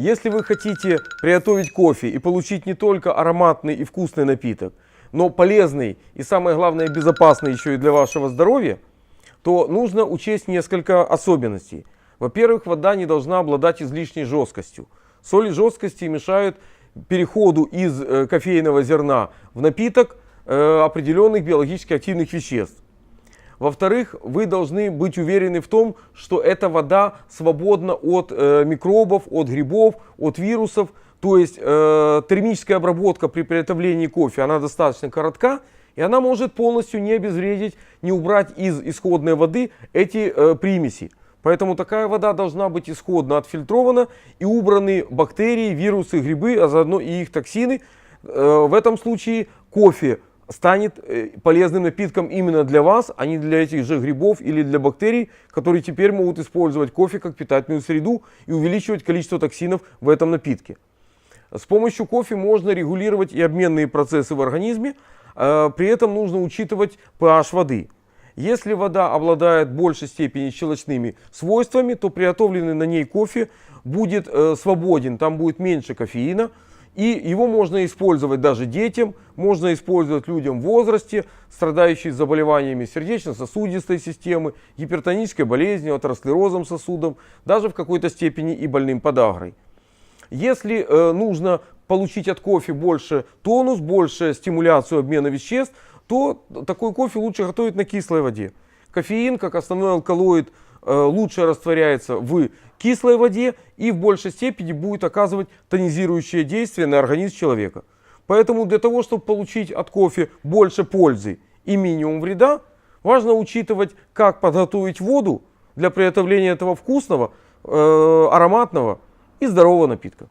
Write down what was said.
Если вы хотите приготовить кофе и получить не только ароматный и вкусный напиток, но полезный и самое главное безопасный еще и для вашего здоровья, то нужно учесть несколько особенностей. Во-первых, вода не должна обладать излишней жесткостью. Соли жесткости мешают переходу из э, кофейного зерна в напиток э, определенных биологически активных веществ. Во-вторых, вы должны быть уверены в том, что эта вода свободна от э, микробов, от грибов, от вирусов. То есть э, термическая обработка при приготовлении кофе, она достаточно коротка, и она может полностью не обезвредить, не убрать из исходной воды эти э, примеси. Поэтому такая вода должна быть исходно отфильтрована и убраны бактерии, вирусы, грибы, а заодно и их токсины. Э, в этом случае кофе станет э, полезным напитком именно для вас, а не для этих же грибов или для бактерий, которые теперь могут использовать кофе как питательную среду и увеличивать количество токсинов в этом напитке. С помощью кофе можно регулировать и обменные процессы в организме, э, при этом нужно учитывать pH воды. Если вода обладает большей степени щелочными свойствами, то приготовленный на ней кофе будет э, свободен, там будет меньше кофеина, и его можно использовать даже детям, можно использовать людям в возрасте, страдающим заболеваниями сердечно-сосудистой системы, гипертонической болезнью, атеросклерозом сосудов, даже в какой-то степени и больным подагрой. Если э, нужно получить от кофе больше тонус, больше стимуляцию обмена веществ, то такой кофе лучше готовить на кислой воде. Кофеин, как основной алкалоид, лучше растворяется в кислой воде и в большей степени будет оказывать тонизирующее действие на организм человека. Поэтому для того, чтобы получить от кофе больше пользы и минимум вреда, важно учитывать, как подготовить воду для приготовления этого вкусного, э, ароматного и здорового напитка.